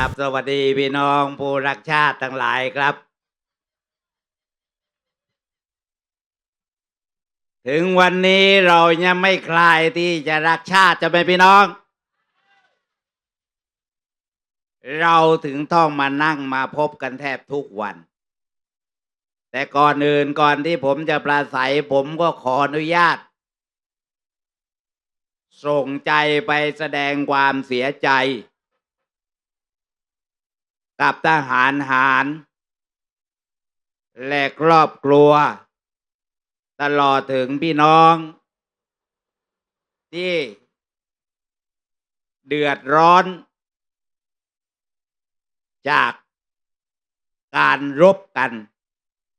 ราบสวัสดีพี่น้องผู้รักชาติทั้งหลายครับ ถึงวันนี้เรายังไม่คลายที่จะรักชาติจะเป็นพี่น้อง เราถึงต้องมานั่งมาพบกันแทบทุกวัน แต่ก่อนอื่นก่อนที่ผมจะปราศัยผมก็ขออนุญาตส่งใจไปแสดงความเสียใจ กับทหารหารและครอบครัว ตลอดถึงพี่น้อง ที่ เดือดร้อน จากการรบกัน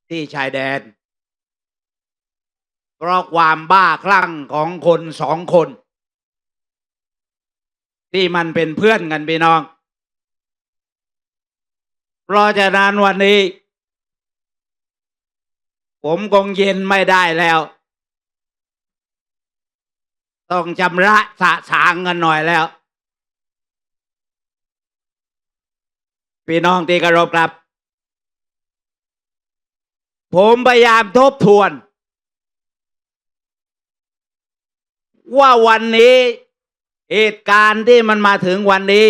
ที่ชายแดน เพราะความบ้าคลั่งของคนสองคน ที่มันเป็นเพื่อนกันพี่น้อง เพราะฉะนั้นวันนี้ ผมคงเย็นไม่ได้แล้ว ต้องชำระสะสางกันหน่อยแล้ว พี่น้องที่เคารพครับ ผมพยายามทบทวน ว่าวันนี้เหตุการณ์ที่มันมาถึงวันนี้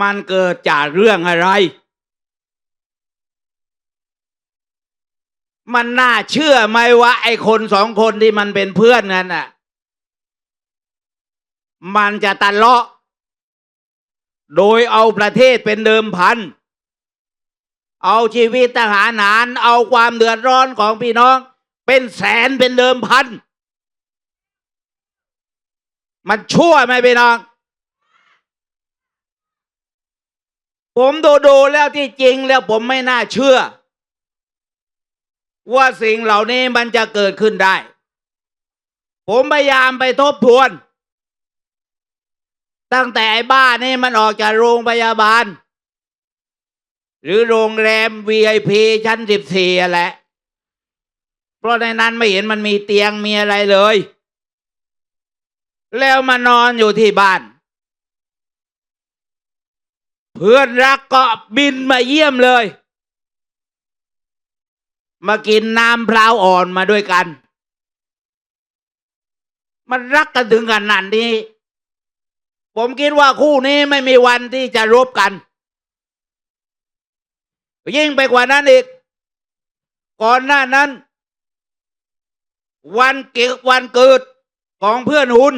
มันเกิดจากเรื่องอะไร มันน่าเชื่อไหมว่า ไอ้คนสองคนที่มันเป็นเพื่อนกันน่ะ มันจะตะเลาะ โดยเอาประเทศเป็นเดิมพัน เอาชีวิตทหารหาร เอาความเดือดร้อนของพี่น้อง เป็นแสนเป็นเดิมพัน มันชั่วไหมพี่น้อง ผมดูดูๆแล้วที่จริงแล้วผมไม่น่าเชื่อ ว่าสิ่งเหล่านี้มันจะเกิดขึ้นได้ ผมพยายามไปทบทวน ตั้งแต่ไอ้บ้านนี่มันออกจากโรงพยาบาล หรือโรงแรม VIP ชั้นสิบสี่แหละ เพราะในนั้นไม่เห็นมันมีเตียงมีอะไรเลย แล้วมานอนอยู่ที่บ้าน เพื่อนรักก็บินมาเยี่ยมเลย มากินน้ำพร้าวอ่อนมาด้วยกัน มันรักกันถึงขนาดนี้ ผมคิดว่าคู่นี้ไม่มีวันที่จะรบกัน ยิ่งไปกว่านั้นอีก ก่อนหน้านั้น วันเกิดวันเกิดของเพื่อนหุ่น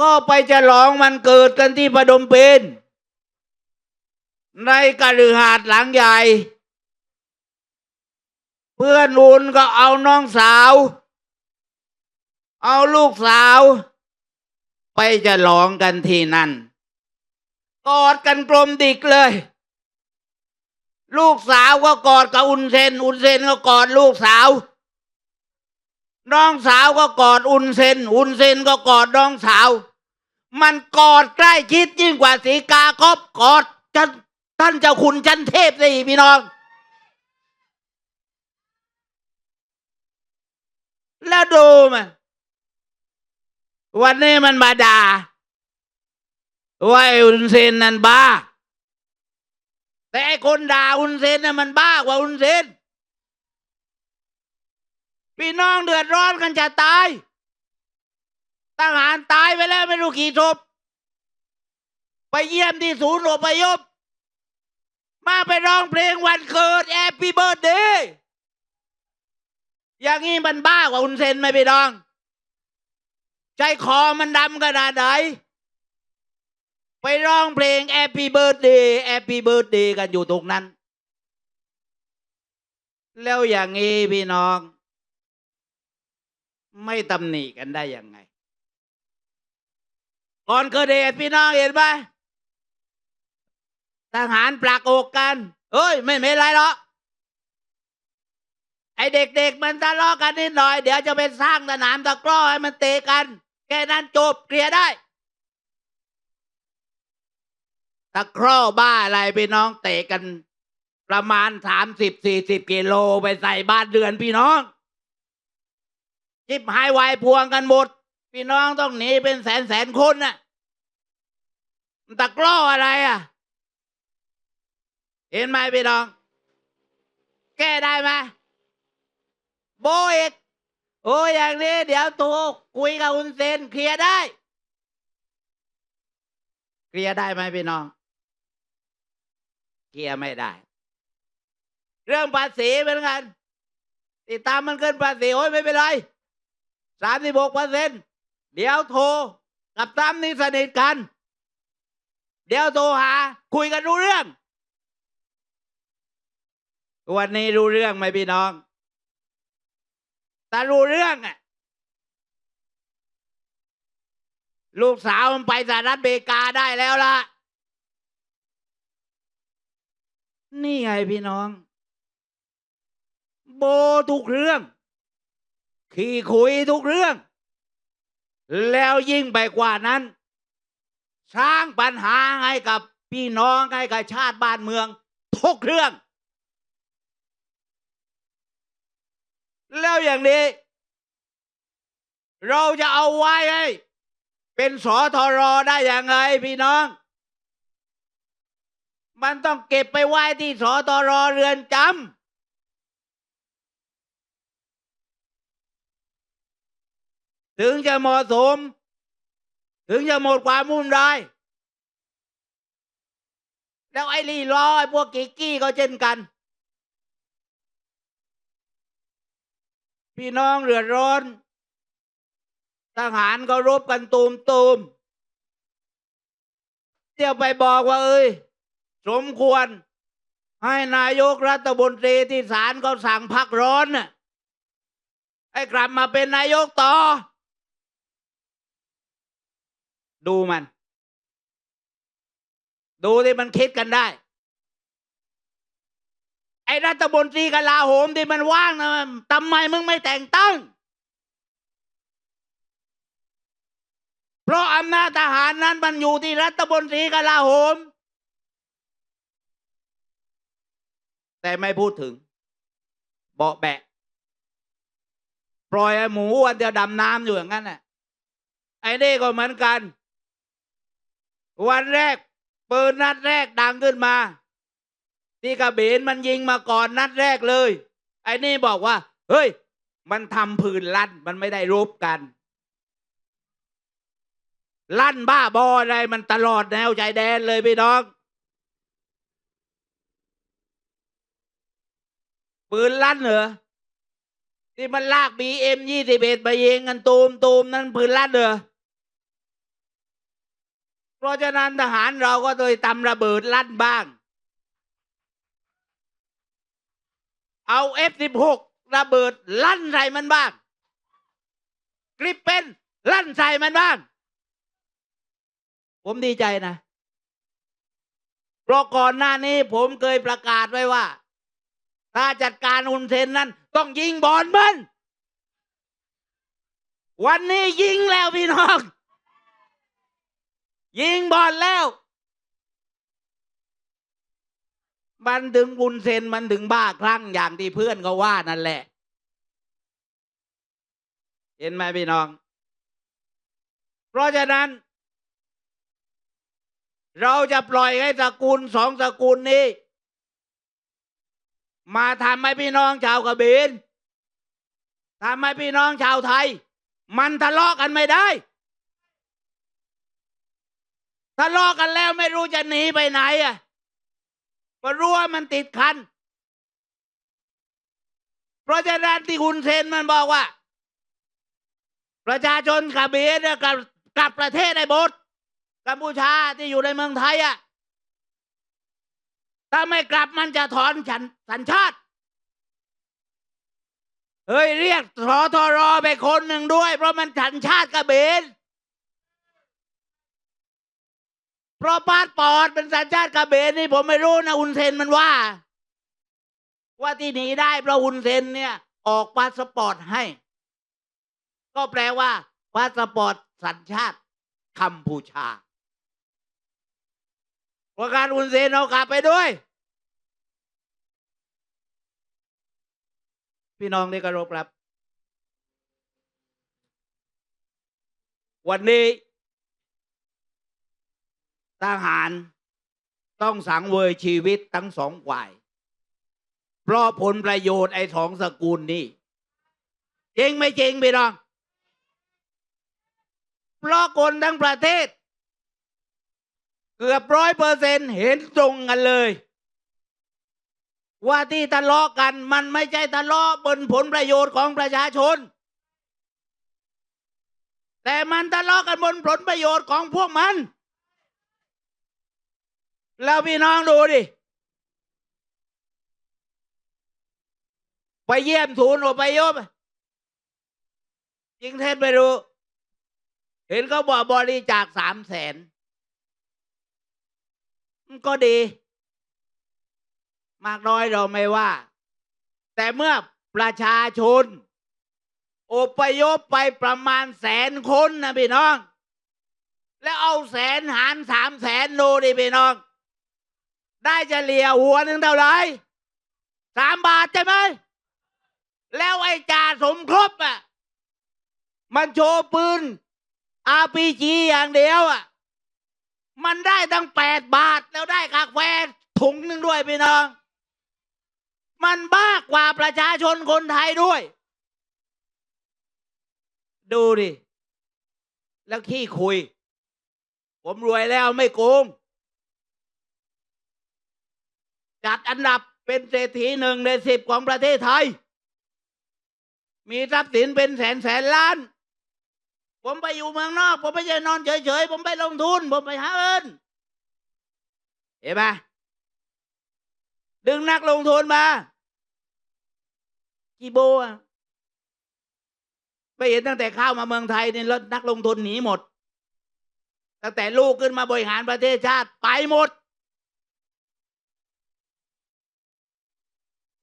ก็ไปฉลองมันเกิดกันที่ประดมเปญในกะลือหาดหลังใหญ่ เพื่อนหุนก็เอาน้องสาว เอาลูกสาว ไปฉลองกันที่นั่น กอดกันกลมดิกเลย ลูกสาวก็กอดกับอุนเซนอุนเซนก็กอดลูกสาว น้องสาวก็กอดอุนเซน อุนเซนก็กอดน้องสาว มันกอดใกล้ชิดยิ่งกว่าสีกาครอบกอดจันท่านเจ้าคุณจันเทพเลยพี่น้อง แล้วดูมันวันนี้มันมาด่าว่าอุนเซนนั่นบ้า แต่ไอคนด่าอุนเซนน่ะมันบ้ากว่าอุนเซน พี่น้องเดือดร้อนกันจะตายทหารตายไปแล้วไม่รู้กี่ศพไปเยี่ยมที่ศูนย์อพยพมาไปร้องเพลงวันเกิดแอปปี้เบิร์ดเดย์อย่างนี้มันบ้ากว่าอุนเซนไหมพี่น้อง ใจคอมันดำขนาดไหนไปร้องเพลง Happy Birthday Happy Birthday กันอยู่ตรงนั้น แล้วอย่างนี้พี่น้อง ไม่ตำหนิกันได้ยังไง ก่อนเกิดเหตุพี่น้องเห็นไหมทหารปลากอกกัน เอ้ย ไม่เป็นไรหรอกไอเด็กๆมันทะเลาะกันนิดหน่อย เดี๋ยวจะไปสร้างสนามตะกร้อให้มันเตะกัน แค่นั้นจบเคลียร์ได้ ตะคร่อบ้าอะไรพี่น้องเตะกัน ประมาณสามสิบสี่สิบกิโลไปใส่บ้านเดือนพี่น้อง จิบหายวายพวงกันหมด พี่น้องต้องหนีเป็นแสนแสนคนน่ะมันตะกร้ออะไรอะ เห็นไหมพี่น้อง แก้ได้ไหมโบอีกโอ้ยอย่างนี้ เดี๋ยวตูคุยกับอุนเซนเคลียร์ได้ เคลียร์ได้ไหมพี่น้องเคลียร์ไม่ได้ เรื่องภาษีเหมือนกันติดตามมันขึ้นภาษีโอ้ยไม่เป็นไร สามสิบหกเปอร์เซ็นเดี๋ยวโทรกับตั้มนี่สนิทกัน เดี๋ยวโทรหา คุยกันรู้เรื่อง วันนี้รู้เรื่องไหมพี่น้องแต่รู้เรื่องอะลูกสาวมันไปสหรัฐอเมริกาได้แล้วล่ะ นี่ไงพี่น้อง โบทุกเรื่อง ขี่คุยทุกเรื่อง แล้วยิ่งไปกว่านั้น สร้างปัญหาให้กับพี่น้องให้กับชาติบ้านเมือง ทุกเรื่อง แล้วอย่างนี้ เราจะเอาไว้ให้เป็นสอทรอได้ยังไงพี่น้อง มันต้องเก็บไปไว้ที่สอตรเรือนจำ ถึงจะเหมาะสม ถึงจะหมดความมุ่นได้ แล้วไอ้ลี่ล้อไอ้พวกกิกกี้ก็เช่นกัน พี่น้องเดือดร้อน ทหารก็รบกันตูมตูมเที่ยวไปบอกว่า เอ้ย สมควร ให้นายกรัฐมนตรีที่ศาลเขาสั่งพักร้อนน่ะให้กลับมาเป็นนายกต่อ ดูมัน ดูที่มันคิดกันได้ ไอ้รัฐมนตรีกลาโหมที่มันว่างนะทำไมมึงไม่แต่งตั้ง เพราะอำนาจทหารนั้นมันอยู่ที่รัฐมนตรีกลาโหม แต่ไม่พูดถึง เบาะแบะปล่อยไอ้หมูวันเดียวดำน้ำอยู่อย่างนั้นน่ะไอ้นี่ก็เหมือนกัน วันแรกปืนนัดแรกดังขึ้นมา ที่กระเบนมันยิงมาก่อนนัดแรกเลย ไอ้นี่บอกว่า เฮ้ย มันทำผืนลั่นมันไม่ได้รบกัน ลั่นบ้าบออะไรมันตลอดแนวชายแดนเลยพี่น้องปืนลั่นเหรอที่มันลากบีเอ็มยี่สิบเอ็ดไปยิงกันตูมตูมนั้นปืนลั่นเหรอ เพราะฉะนั้นทหารเราก็โดยตำระเบิดลั่นบ้าง เอาเอฟสิบหกระเบิดลั่นใส่มันบ้างกริปเป็นลั่นใส่มันบ้าง ผมดีใจนะ เพราะก่อนหน้านี้ผมเคยประกาศไว้ว่า ถ้าจัดการอุนเซนนั้น ต้องยิงบอลมัน วันนี้ยิงแล้วพี่น้อง ยิงบอลแล้ว มันถึงบุญเซนมันถึงบ้าคลั่งอย่างที่เพื่อนเขาว่านั่นแหละ เห็นไหมพี่น้อง เพราะฉะนั้น เราจะปล่อยให้ตระกูลสองตระกูลนี้ มาทำให้พี่น้องชาวกระเบนทำให้พี่น้องชาวไทย มันทะเลาะกันไม่ได้ ทะเลาะกันแล้วไม่รู้จะหนีไปไหนอะเพราะรู้ว่ามันติดคัน เพราะฉะนั้นที่คุณเซนมันบอกว่า ประชาชนกระเบียกับกับประเทศได้หมดกัมพูชาที่อยู่ในเมืองไทยอะถ้าไม่กลับมันจะถอนฉันสัญชาติ เฮ้ย เรียกสอทรอไปคนหนึ่งด้วย เพราะมันสัญชาติกระเบน เพราะพาสปอร์ตเป็นสัญชาติกระเบนนี่ผมไม่รู้นะอุนเซนมันว่า ว่าที่หนีได้เพราะอุนเซนเนี่ย ออกพาสปอร์ตให้ ก็แปลว่าพาสปอร์ตสัญชาติกัมพูชาประการอุนเซนเอากลับไปด้วย พี่น้องที่เคารพครับ วันนี้ ทหารต้องสังเวยชีวิตทั้งสองฝ่าย เพราะผลประโยชน์ไอ้สองสกุลนี่จริงไม่จริงพี่น้อง เพราะคนทั้งประเทศ เกือบร้อยเปอร์เซ็นเห็นตรงกันเลย ว่าที่ทะเลาะกันมันไม่ใช่ทะเลาะบนผลประโยชน์ของประชาชน แต่มันทะเลาะกันบนผลประโยชน์ของพวกมัน แล้วพี่น้องดูดิ ไปเยี่ยมศูนย์อพยพจริงเท็จไม่รู้เห็นเขาบอกบริจาคสามแสนก็ดี มากน้อยเราไม่ว่า แต่เมื่อประชาชนอพยพไปประมาณแสนคนนะพี่น้อง แล้วเอาแสนหารสามแสนดูดิพี่น้อง ได้เฉลี่ยหัวหนึ่งเท่าไหร่สามบาทใช่ไหม แล้วไอ้จ่าสมครบอะ มันโชว์ปืนอาพีจีอย่างเดียวอะ มันได้ตั้งแปดบาทแล้วได้กาแฟถุงหนึ่งด้วยพี่น้อง มันบ้ากว่าประชาชนคนไทยด้วย ดูดิ แล้วขี้คุย ผมรวยแล้วไม่โกง จัดอันดับเป็นเศรษฐีหนึ่งในสิบของประเทศไทย มีทรัพย์สินเป็นแสนแสนล้าน ผมไปอยู่เมืองนอก ผมไม่ใช่นอนเฉยๆ ผมไปลงทุน ผมไปหาเงินเห็นไหมดึงนักลงทุนมากี่โบอะไปเห็นตั้งแต่เข้ามาเมืองไทยเนี่ยแล้วนักลงทุนหนีหมด ตั้งแต่ลูกขึ้นมาบริหารประเทศชาติไปหมด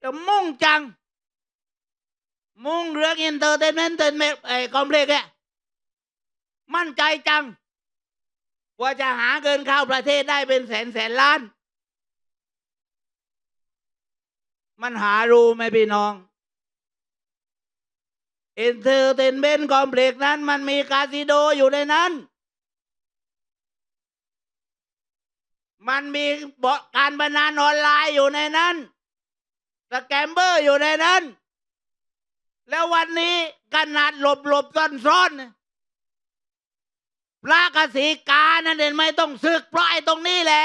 จะมุ่งจัง มุ่งเรื่องอินเตอร์เทนเมนต์ไอ้คอมเพล็กซ์เนี่ยมั่นใจจัง ว่าจะหาเงินเข้าประเทศได้เป็นแสนแสนล้าน มันหารู้ไหมพี่น้องอินเตอร์เทนเมนต์คอมเพล็กซ์นั้น มันมีคาสิโดอยู่ในนั้น มันมีบอการพนันออนไลน์อยู่ในนั้น สแกมเบอร์อยู่ในนั้น แล้ววันนี้ขนาดหลบหลบซ่อนซ่อนพระกสีกานั่นเองไม่ต้องศึกเพราะไอ้ตรงนี้แหละ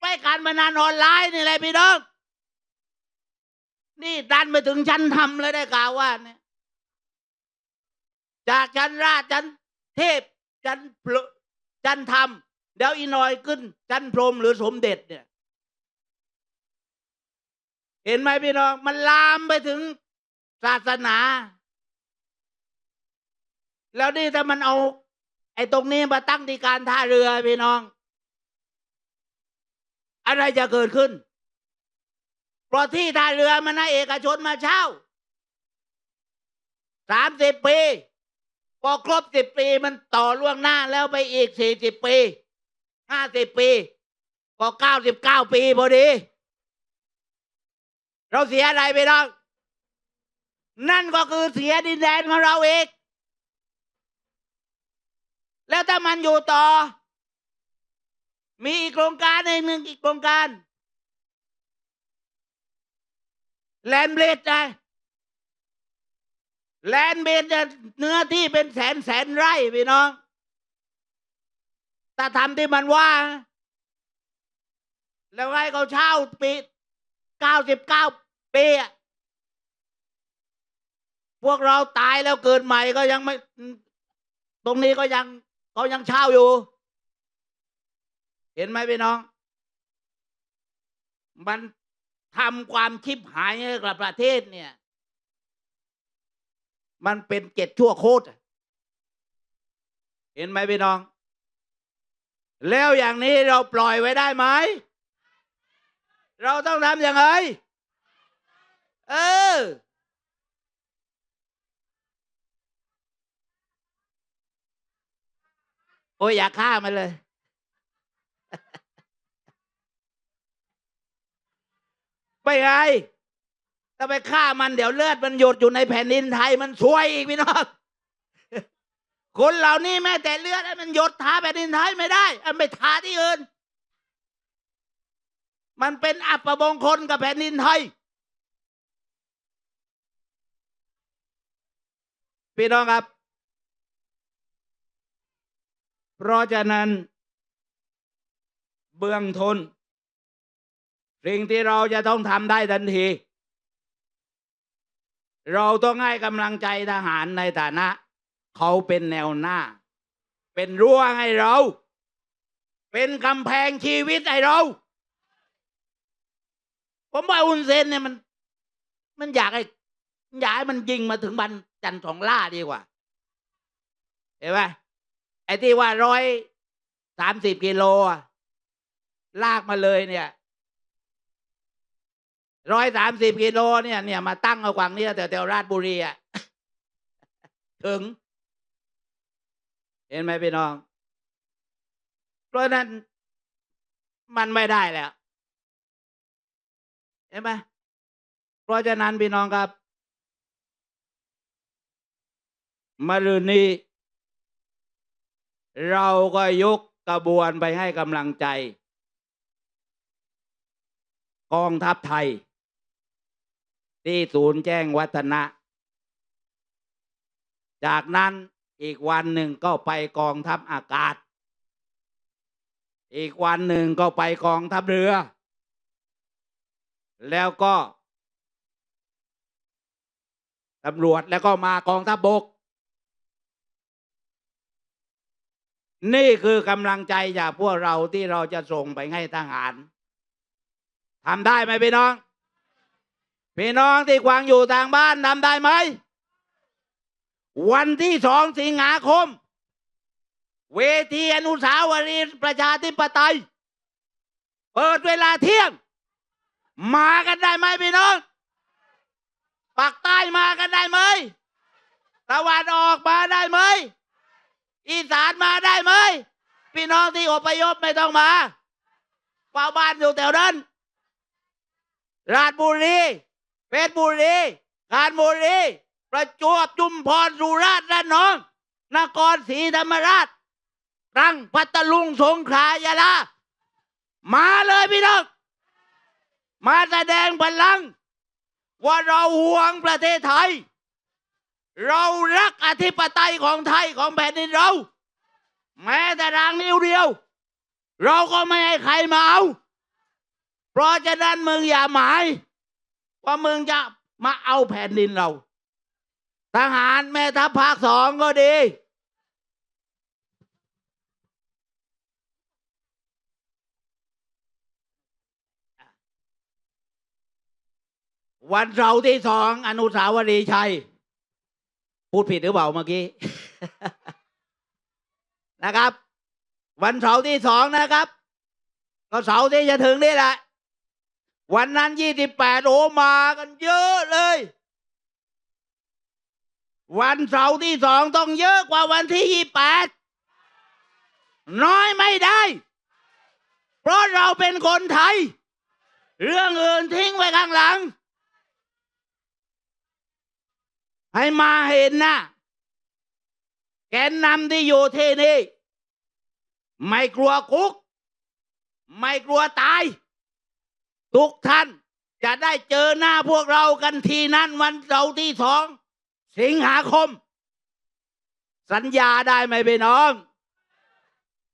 ไปการพนันออนไลน์นี่แหละพี่น้อง นี่ดันไปถึงชั้นทำเลยได้กล่าวว่าเนี่ยจากชั้นราชชั้นเทพชั้นพลชั้นธรรมเดี๋ยวอีน่อยขึ้นชั้นพรมหรือสมเด็จเนี่ย เห็นไหมพี่น้อง มันลามไปถึงศาสนา แล้วนี่ถ้ามันเอา ไอ้ตรงนี้มาตั้งที่การท่าเรือพี่น้อง อะไรจะเกิดขึ้น เพราะที่ท่าเรือมันให้เอกชนมาเช่าสามสิบปีพอครบสิบปีมันต่อล่วงหน้าแล้วไปอีกสี่สิบปีห้าสิบปี พอเก้าสิบเก้าปีพอดี เราเสียอะไรไปน้องนั่นก็คือเสียดินแดนของเราเองแล้วถ้ามันอยู่ต่อ มีอีกโครงการหนึ่งอีกโครงการแลนด์เบรดนะแลนด์เบรดจ์เนื้อที่เป็นแสนแสนไร่พี่น้องถ้าทำที่มันว่า แล้วให้เขาเช่าปี เก้าสิบเก้าปีอะพวกเราตายแล้วเกิดใหม่ก็ยังไม่ ตรงนี้ก็ยังเขายังเช่าอยู่ เห็นไหมพี่น้อง มันทำความชิบหายให้กับประเทศเนี่ย มันเป็นเจ็ดชั่วโคตรเห็นไหมพี่น้อง แล้วอย่างนี้เราปล่อยไว้ได้ไหม เราต้องทำยังไง เออ โอ้ยอย่าฆ่ามันเลย ไปไงถ้าไปฆ่ามันเดี๋ยวเลือดมันหยดอยู่ในแผ่นดินไทยมันช่วยอีกพี่น้องคนเหล่านี้แม้แต่เลือดมันหยดทาแผ่นดินไทยไม่ได้ อันไปทาที่อื่น มันเป็นอัปมงคลกับแผ่นดินไทย พี่น้องครับ เพราะฉะนั้น เบื้องทนสิ่งที่เราจะต้องทำได้ทันที เราต้องให้กำลังใจทหารในฐานะ เขาเป็นแนวหน้า เป็นรั้วให้เรา เป็นกำแพงชีวิตให้เรา ผมว่าอุนเซนเนี่ยมัน มันอยากให้อยากให้มันยิงมาถึงบันจันทร์สองล่าดีกว่า เห็นไหมไอ้ที่ว่าร้อยสามสิบกิโลลากมาเลยเนี่ยร้อยสามสิบกิโลเนี่ย เนี่ยมาตั้งเอากวางเนี่ยแถวราชบุรีอะถึง เห็นไหมพี่น้อง เพราะฉะนั้นมันไม่ได้แล้ว เห็นไหมเพราะฉะนั้นพี่น้องครับมะรืนนี้ เราก็ยกกระบวนไปให้กำลังใจ กองทัพไทย ที่ศูนย์แจ้งวัฒนะ จากนั้นอีกวันหนึ่งก็ไปกองทัพอากาศ อีกวันหนึ่งก็ไปกองทัพเรือ แล้วก็ตำรวจแล้วก็มากองทัพบบก นี่คือกำลังใจจากพวกเราที่เราจะส่งไปให้ทหารทำได้ไหมพี่น้อง พี่น้องที่กวางอยู่ทางบ้านทำได้ไหม วันที่สองสิงหาคม เวทีอนุสาวรีย์ประชาธิปไตย เปิดเวลาเที่ยง มากันได้ไหมพี่น้องปากใต้มากันได้ไหมตะวันออกมาได้ไหมอีสานมาได้ไหมพี่น้องที่อพยพไม่ต้องมาเฝ้าบ้านอยู่แถวนั้น ราชบุรีเพชรบุรีกาญบุรีประจวบจุมพรสุราษฎร์และนอง นครศรีธรรมราชตรังพัทลุงสงขลายะลามาเลยพี่น้อง มาแสดงพลัง ว่าเราห่วงประเทศไทย เรารักอธิปไตยของไทยของแผ่นดินเรา แม้แต่รางนิ้วเดียว เราก็ไม่ให้ใครมาเอา เพราะฉะนั้นมึงอย่าหมาย ว่ามึงจะมาเอาแผ่นดินเรา ทหารแม่ทัพภาคสองก็ดี วันเสาร์ที่สองอนุสาวรีย์ชัย พูดผิดหรือเปล่าเมื่อกี้ นะครับ วันเสาร์ที่สองนะครับ ก็เสาร์ที่จะถึงนี่แหละ วันนั้นยี่สิบแปดโอมากันเยอะเลย วันเสาร์ที่สองต้องเยอะกว่าวันที่ยี่แปดน้อยไม่ได้ เพราะเราเป็นคนไทย เรื่องอื่นทิ้งไว้ข้างหลัง ให้มาเห็นนะแกนนำที่อยู่ที่นี่ ไม่กลัวคุก ไม่กลัวตาย ทุกท่านจะได้เจอหน้าพวกเรากันทีนั้นวันเสาร์ที่สองสิงหาคม สัญญาได้ไหมพี่น้อง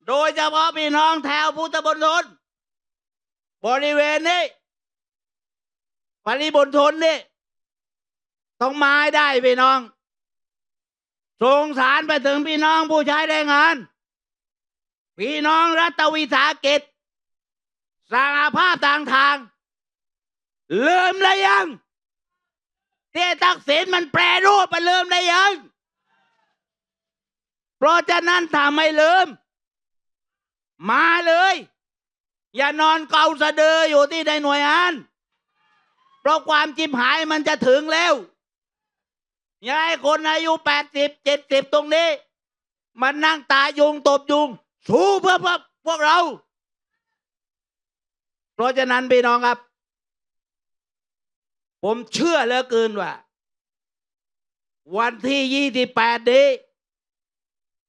โดยเฉพาะพี่น้องแถวพุทธบนทนบริเวณนี้ปริบนทนนี่ ต้องมาให้ได้พี่น้องส่งสารไปถึงพี่น้องผู้ใช้แรงงาน พี่น้องรัฐวิสาหกิจสหภาพต่างทางลืมแล้วยังที่ทักษิณมันแปรรูปไปลืมได้ยัง เพราะฉะนั้นถ้าไม่ลืม มาเลย อย่านอนเกาสะเดืออยู่ที่ในหน่วยงาน เพราะความจิบหายมันจะถึงแล้ว ยาให้คนอายุแปดสิบเจ็ดสิบตรงนี้มันนั่งตายุงตบยุง สู้เพื่อพวกเรา เพราะฉะนั้นพี่น้องครับ ผมเชื่อเหลือเกินว่า วันที่ยี่สิบแปดนี้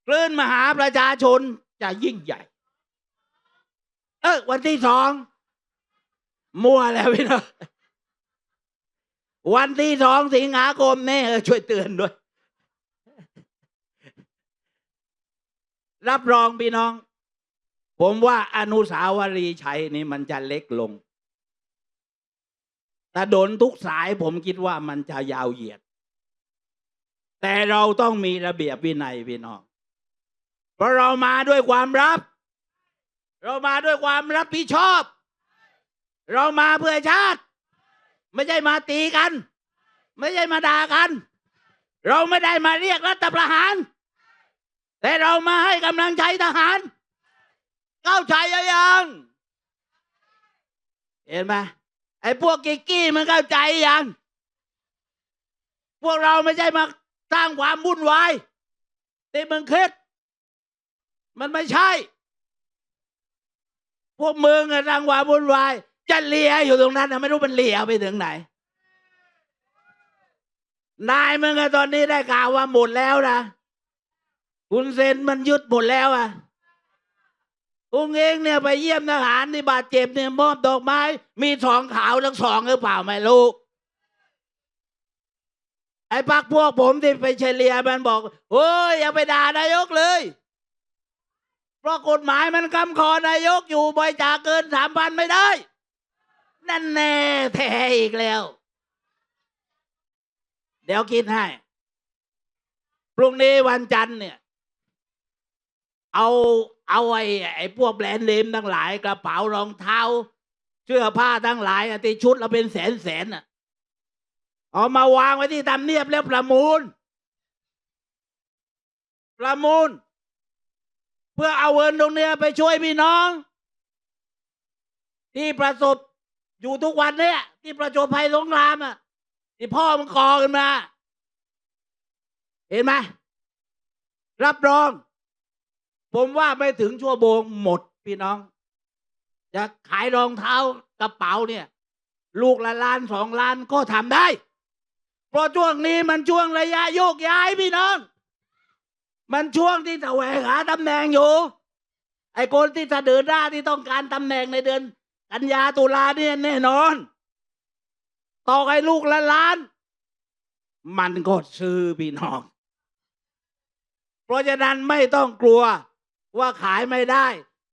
คลื่นมหาประชาชนจะยิ่งใหญ่ เออวันที่สองมั่วแล้วพี่น้อง วันที่สองสิงหาคมนี่เออช่วยเตือนด้วย รับรองพี่น้อง ผมว่าอนุสาวรีย์ชัยนี่มันจะเล็กลงแต่โดนทุกสายผมคิดว่ามันจะยาวเหยียด แต่เราต้องมีระเบียบวินัยพี่น้อง เพราะเรามาด้วยความรับ เรามาด้วยความรับผิดชอบ เรามาเพื่อชาติ ไม่ใช่มาตีกัน ไม่ใช่มาด่ากัน เราไม่ได้มาเรียกรัฐประหาร แต่เรามาให้กำลังใจทหาร เข้าใจยังเห็นไหมไอ้พวกกิกกี้มันเข้าใจยัง พวกเราไม่ใช่มาสร้างความวุ่นวายที่มึงคิด มันไม่ใช่ พวกมึงอะสร้างความวุ่นวาย จะเลียอยู่ตรงนั้นนะไม่รู้มันเลียไปถึงไหน นายมึงอะตอนนี้ได้ข่าวว่าหมดแล้วนะคุณเซนมันยึดหมดแล้วอะองเองเนี่ยไปเยี่ยมทหารที่บาดเจ็บเนี่ยมอบดอกไม้ มีสองขาวทั้งสองหรือเปล่าไม่รู้ไอ้พักพวกผมที่ไปเฉลี่ยมันบอกโอ้ยอย่าไปด่านายกเลย เพราะกฎหมายมันกำคอนายกอยู่บริจาคเกินสามพันไม่ได้ นั่นแน่แท้อีกแล้ว เดี๋ยวคิดให้พรุ่งนี้วันจันทร์เนี่ย เอาเอาไอ้ไอ้พวกแบรนด์เนมทั้งหลายกระเป๋ารองเท้า เสื้อผ้าทั้งหลายอะที่ชุดละเป็นแสนแสนอะเอามาวางไว้ที่ทำเนียบแล้วประมูล ประมูล เพื่อเอาเงินตรงเนี้ยไปช่วยพี่น้อง ที่ประสบ อยู่ทุกวันเนี่ยที่ประสบภัยสงครามอะที่พ่อมันก่อขึ้นมา เห็นไหมรับรอง ผมว่าไม่ถึงชั่วโมงหมดพี่น้อง จะขายรองเท้ากระเป๋าเนี่ย ลูกละล้านสองล้านก็ทำได้ เพราะช่วงนี้มันช่วงระยะโยกย้ายพี่น้อง มันช่วงที่แสวงหาตำแหน่งอยู่ ไอ้คนที่จะเดินหน้าที่ต้องการตำแหน่งในเดือน กันยาตุลาเนี่ยแน่นอน ต่อให้ลูกละล้าน มันก็ซื้อพี่น้อง เพราะฉะนั้นไม่ต้องกลัวว่าขายไม่ได้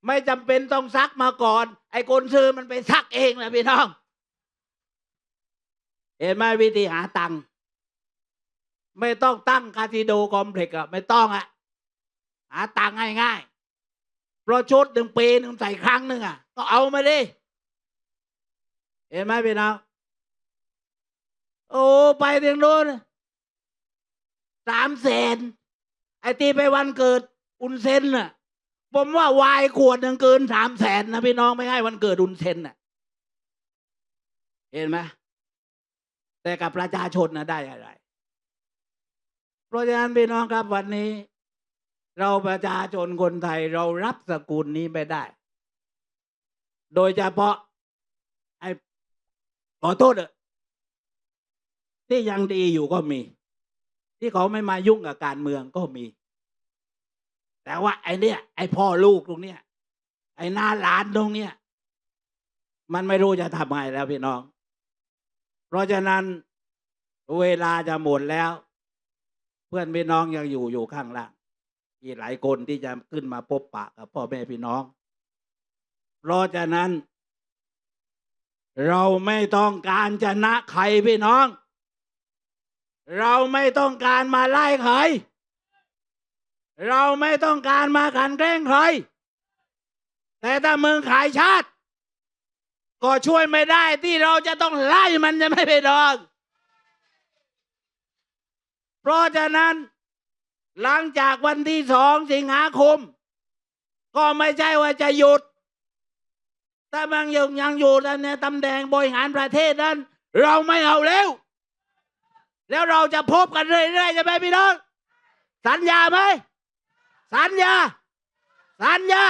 ไม่จำเป็นต้องซักมาก่อน ไอ้คนซื้อมันไปซักเองแหละพี่น้อง เห็นไหมวิธีหาตังค์ไม่ต้องตั้งคาสิโดคอมเพล็กซ์อะไม่ต้องอะหาตังค์ง่ายๆเพราะชุดหนึ่งปีหนึ่งใส่ครั้งหนึ่งอะก็เอามาดิ เห็นไหมพี่น้องโอ้ไปถึงโน้นสามแสนไอตีไปวันเกิดอุนเซนน่ะ ผมว่าวายขวดหนึ่งเกินสามแสนนะพี่น้องไม่ให้วันเกิดอุนเซนน่ะ เห็นไหมแต่กับประชาชนนะได้อะไร เพราะฉะนั้นพี่น้องครับวันนี้ เราประชาชนคนไทยเรารับสกุลนี้ไม่ได้ โดยเฉพาะ ขอโทษเถอะที่ยังดีอยู่ก็มี ที่เขาไม่มายุ่งกับการเมืองก็มี แต่ว่า ไอ้เนี่ย ไอ้พ่อลูกตรงเนี้ยไอ้หน้าหลานตรงเนี้ยมันไม่รู้จะทำไงแล้วพี่น้อง เพราะฉะนั้นเวลาจะหมดแล้ว เพื่อนพี่น้องยังอยู่อยู่ข้างล่างอีกหลายคนที่จะขึ้นมาพบปะกับพ่อแม่พี่น้อง เพราะฉะนั้น เราไม่ต้องการชนะใครพี่น้อง เราไม่ต้องการมาไล่ใคร เราไม่ต้องการมาขันแกล้งใคร แต่ถ้ามึงขายชาติ ก็ช่วยไม่ได้ที่เราจะต้องไล่มันจะไม่ไปดอง เพราะฉะนั้นหลังจากวันที่สองสิงหาคม ก็ไม่ใช่ว่าจะหยุด ถ้ามันยังยังอยู่ในตำแหน่งบริหารประเทศนั้น เราไม่เอาแล้ว แล้วเราจะพบกันเรื่อยๆจะไหมพี่น้องสัญญาไหมสัญญา สัญญา